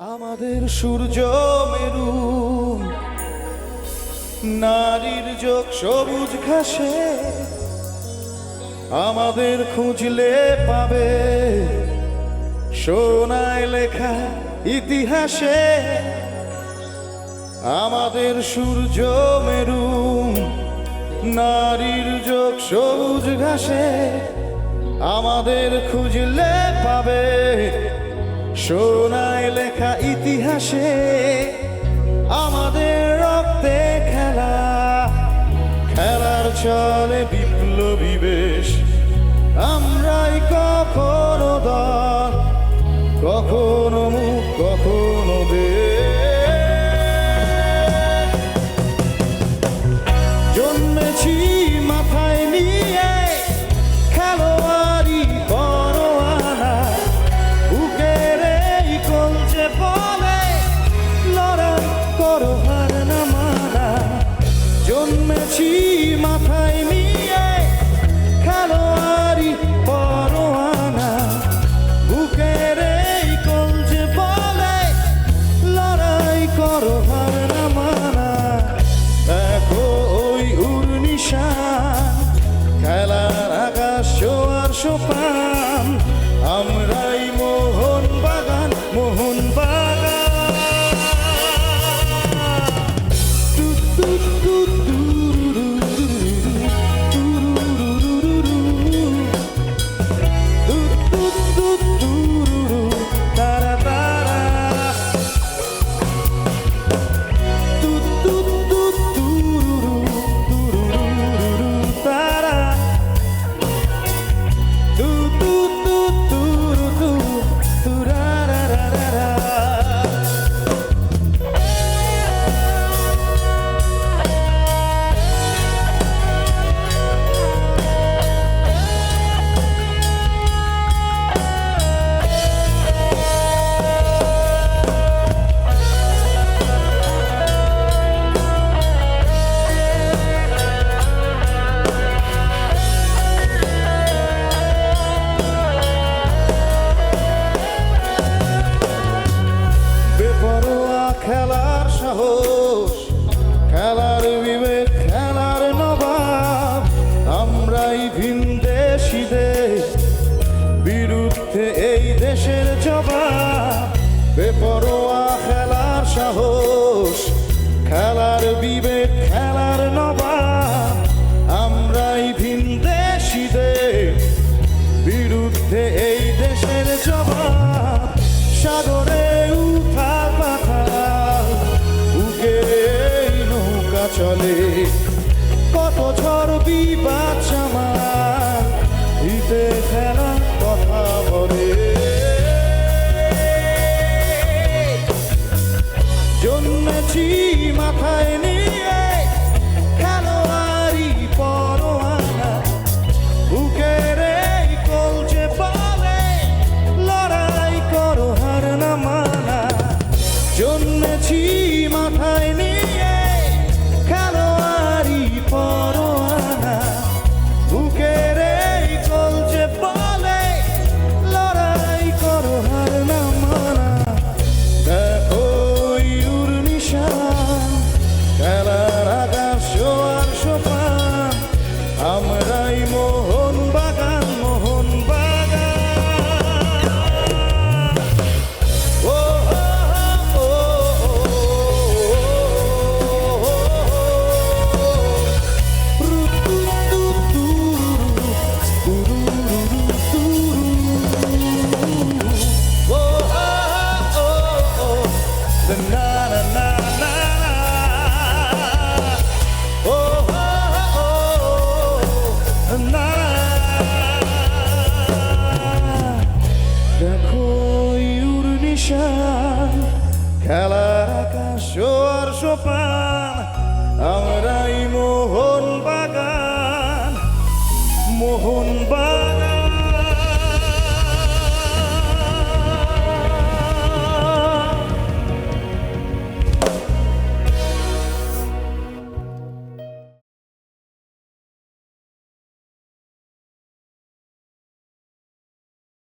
আমাদের সূর্য মেরু, নারীর যোগ সবুজ ঘাসে, আমাদের খুঁজলে পাবে সোনায় লেখা ইতিহাসে। আমাদের সূর্য মেরু, নারীর যোগ সবুজ ঘাসে, আমাদের খুঁজলে পাবে সোনায় লেখা ইতিহাসে আমাদের রক্তে খেলা। খেলার চলে বিপ্লবী বেশ আমরাই কখনো দল, কখনো মুখ জন্মেছি মাথায় নিয়ে খেলোয়াড়ি পরোয়ানা। বুকের এই কলচে বলে, লড়াই করো হার না মানা। দেখো ওই উর্নিশা, খেলার আকাশ আর সোপান। আমরাই 路 সাহস, খেলার বিবেক, খেলার নবাব। আমরাই ভিন দেশিদের বিরুদ্ধে এই দেশের জবাব। বেপরোয়া খেলার সাহস, খেলার বিবেক কত ঝড় আমরাই ঈশান খেলার আকাশ আর সোপান আমরাই মোহন বাগান মোহন বাগান।